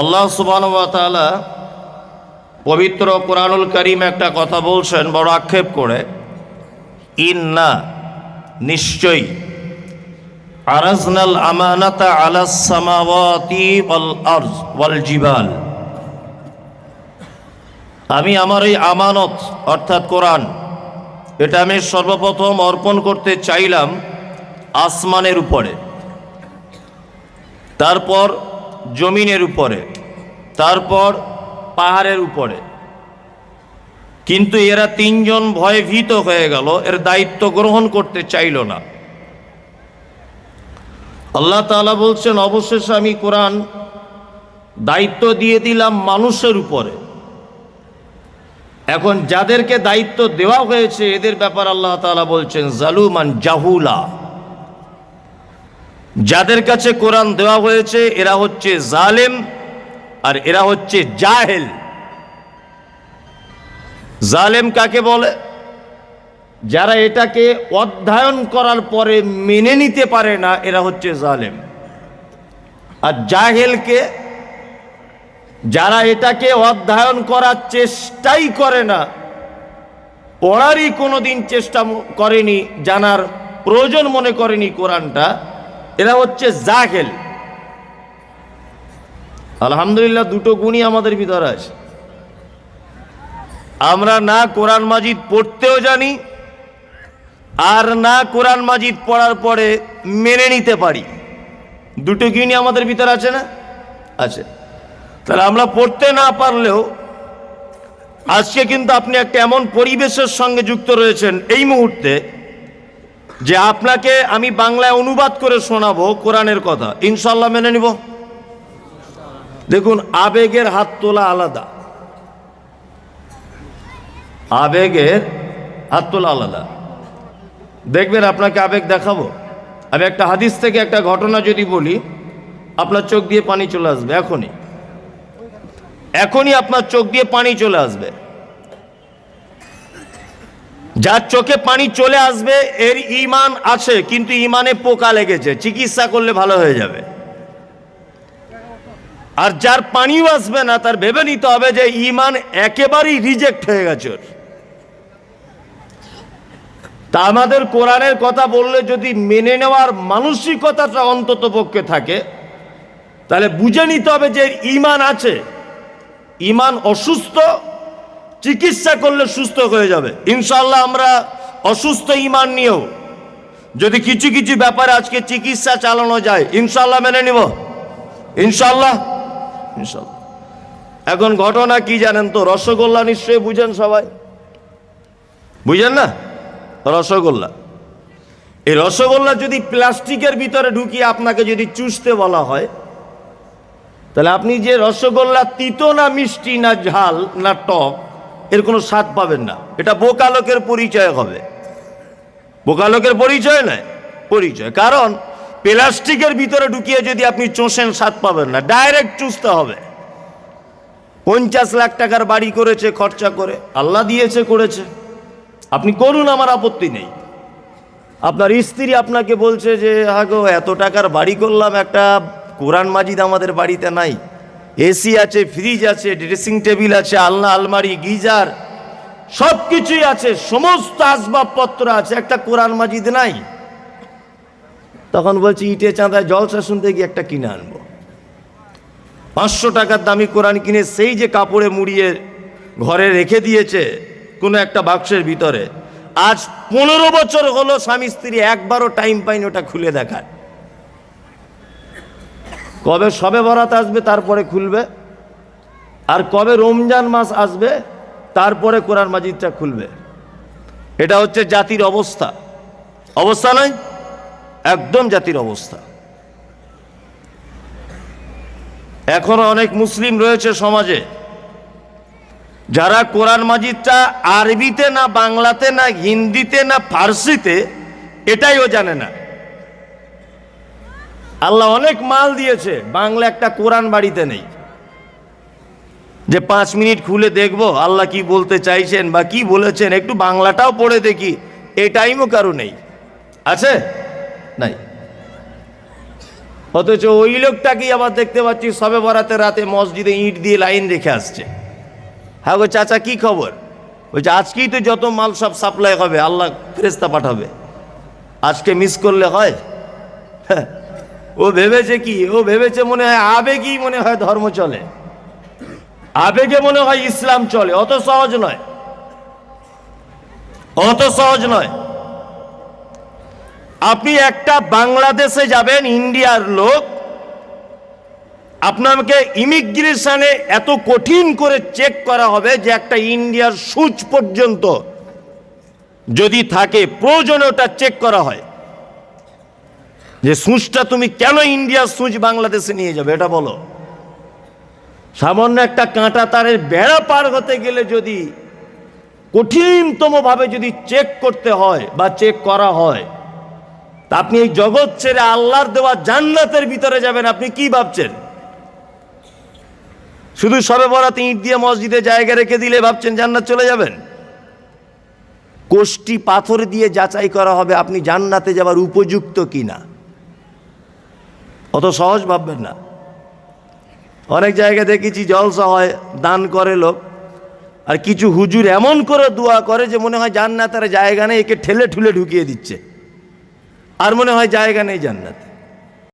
আল্লাহ তাআলা পবিত্র কোরআনুল করিম একটা কথা বলছেন, বড় আক্ষেপ করে। ইন না নিশ্চয়ই আরাজনাল আমানাতা আলাস সামাওয়াতি ওয়াল আরজ ওয়াল জিবাল। আমি আমার এই আমানত, অর্থাৎ কোরআন, এটা আমি সর্বপ্রথম অর্পণ করতে চাইলাম আসমানের উপরে। তারপর জমিনের উপরে, তারপর পাহাড়ের উপরে। কিন্তু এরা তিনজন ভয়ভীত হয়ে গেল, এর দায়িত্ব গ্রহণ করতে চাইল না। আল্লাহ তাআলা বলছেন, অবশেষে আমি কোরআন দায়িত্ব দিয়ে দিলাম মানুষের উপরে। এখন যাদেরকে দায়িত্ব দেওয়া হয়েছে, এদের ব্যাপার আল্লাহ তাআলা বলছেন, জালুমান জাহুলা। যাদের কাছে কোরআন দেওয়া হয়েছে, এরা হচ্ছে জালেম আর এরা হচ্ছে জাহেল। জালেম কাকে বলে? যারা এটাকে অধ্যয়ন করার পরে মেনে নিতে পারে না, এরা হচ্ছে জালেম। আর জাহেলকে যারা এটাকে অধ্যয়ন করার চেষ্টাই করে না পড়ারই কোনোদিন চেষ্টা করেনি, জানার প্রয়োজন মনে করেনি কোরআনটা এরা হচ্ছে জাহেল। আলহামদুলিল্লাহ দুটো গুণই আমাদের ভিতরে আছে। আমরা না কোরআন মাজিদ পড়তেও জানি, আর না কোরআন মাজিদ পড়ার পরে মেনে নিতে পারি। দুটো গুণই আমাদের ভিতরে আছে না? আছে। তাহলে আমরা পড়তে না পারলেও আজকে কিন্তু আপনি একটা এমন পরিবেশের সঙ্গে যুক্ত রয়েছেন এই মুহূর্তে যে আপনাকে আমি বাংলায় অনুবাদ করে শোনাবো কোরআনের কথা। ইনশাল্লাহ মেনে নিব। দেখুন, আবেগের হাত তোলা আলাদা। আবেগের হাত তোলা আলাদা। দেখবেন আপনাকে আবেগ দেখাবো। আমি একটা হাদিস থেকে একটা ঘটনা যদি বলি, আপনার চোখ দিয়ে পানি চলে আসবে, এখনই। এখনই আপনার চোখ দিয়ে পানি চলে আসবে। যার চোখে পানি চলে আসবে, এর ইমান আছে, কিন্তু ইমানে পোকা লেগেছে। চিকিৎসা করলে ভালো হয়ে যাবে। আর যার পানিও আসবে না, তার ভেবে নিতে হবে যে ইমান একেবারেই রিজেক্ট হয়ে গেছে ওর। তা আমাদের কোরআনের কথা বললে যদি মেনে নেওয়ার মানসিকতাটা অন্তত পক্ষে থাকে, তাহলে বুঝে নিতে হবে যে ইমান আছে। ইমান অসুস্থ চিকিৎসা করলে সুস্থ হয়ে যাবে। ইনশাল্লাহ আমরা অসুস্থ ইমান নিয়েও যদি কিছু কিছু ব্যাপারে আজকে চিকিৎসা চালানো যায় ইনশাল্লাহ মেনে নিব। ইনশাল্লাহ ইনশাল্লাহ এখন ঘটনা কি জানেন তো? রসগোল্লা নিশ্চয়ই বুঝেন সবাই? বুঝেন না? রসগোল্লা। এই রসগোল্লা যদি প্লাস্টিকের ভিতরে ঢুকিয়ে আপনাকে যদি চুষতে বলা হয়, তাহলে আপনি যে রসগোল্লা তিতো না মিষ্টি না ঝাল না টক এর কোনো স্বাদ পাবেন না। এটা বোকালোকের পরিচয় হবে। বোকালোকের পরিচয় নয়, পরিচয়। কারণ প্লাস্টিকের ভিতরে ঢুকিয়ে যদি আপনি চোষেন, স্বাদ পাবেন না। ডাইরেক্ট চুষতে হবে। পঞ্চাশ লাখ টাকার বাড়ি করেছে, খরচা করে। আল্লাহ দিয়েছে, করেছে। আপনি করুন, আমার আপত্তি নেই। আপনার স্ত্রী আপনাকে বলছে যে, হাগো, এত টাকার বাড়ি করলাম, একটা কোরআন মাজিদ আমাদের বাড়িতে নাই। এসি আছে ফ্রিজ আছে ড্রেসিং টেবিল আছে, আলনা, আলমারি, গিজার সব কিছুই আছে, সমস্ত আসবাবপত্র আছে, একটা কোরআন মাজিদ নাই। তখন বলছি, ইটে চাঁদায় জলসা শুনতে গিয়ে একটা কিনে আনব। পাঁচশো টাকার দামি কোরআন কিনে সেই যে কাপড়ে মুড়িয়ে ঘরে রেখে দিয়েছে, কোনো একটা বাক্সের ভিতরে। আজ পনেরো বছর হলো স্বামী স্ত্রী একবারও টাইম পাইনি ওটা খুলে দেখার। কবে সবে বরাত আসবে তারপরে খুলবে? আর কবে রমজান মাস আসবে তারপরে কোরআন মাজিদটা খুলবে? এটা হচ্ছে জাতির অবস্থা। অবস্থা নয়, একদম জাতির অবস্থা। এখনও অনেক মুসলিম রয়েছে সমাজে, যারা কোরআন মাজিদটা আরবিতে না বাংলাতে না হিন্দিতে না ফার্সিতে এটাইও জানে না। আল্লাহ অনেক মাল দিয়েছে। বাংলা একটা কোরআন বাড়িতে নেই। যে পাঁচ মিনিট খুলে দেখব আল্লাহ কি বলতে চাইছেন বা কি বলেছেন একটু বাংলাটাও পড়ে দেখি। এই টাইমও কারও নেই। আছে? নাই। অথচ ওই লোকটাকেই আবার দেখতে পাচ্ছি সবে বরাতে রাতে মসজিদে ইট দিয়ে লাইন রেখে আসছে। হ্যাঁ গো চাচা কি খবর? বলছে আজকেই তো যত মাল সব সাপ্লাই হবে আল্লাহ ফেরেস্তা পাঠাবে। আজকে মিস করলে হয়? হ্যাঁ, ও ভেবেছে কি? ও ভেবেছে মনে হয় আবেগই মনে হয় ধর্ম চলে। আবেগে মনে হয় ইসলাম চলে। অত সহজ নয়। অত সহজ নয়। আপনি একটা বাংলাদেশে যাবেন, ইন্ডিয়ার লোক। আপনাকে ইমিগ্রেশনে এত কঠিন করে চেক করা হবে যে একটা ইন্ডিয়ার সুচ পর্যন্ত যদি থাকে, প্রয়োজনে ওটা চেক করা হয়। যে সুচটা তুমি কেন ইন্ডিয়ার সুচ বাংলাদেশে নিয়ে যাবে, এটা বলো। সামান্য একটা কাঁটা তারের বেড়া পার হতে গেলে যদি কঠিনতমভাবে যদি চেক করতে হয় বা চেক করা হয়, তা আপনি এই জগৎ ছেড়ে আল্লাহর দেওয়া জান্নাতের ভিতরে যাবেন, আপনি কি ভাবছেন? শুধু সবে বরাতে ইট দিয়ে মসজিদে জায়গা রেখে দিলে ভাবছেন জান্নাত চলে যাবেন? কোষ্টি পাথর দিয়ে যাচাই করা হবে, আপনি জান্নাতে যাবার উপযুক্ত কিনা? অত সহজ ভাববেন না। অনেক জায়গায় দেখেছি, জলসা হয়, দান করে লোক, আর কিছু হুজুর এমন করে দোয়া করে যে মনে হয় জান্নাতের জায়গা নেই, একে ঠেলে ঠুলে ঢুকিয়ে দিচ্ছে। আর মনে হয় জায়গা নেই জান্নাতে।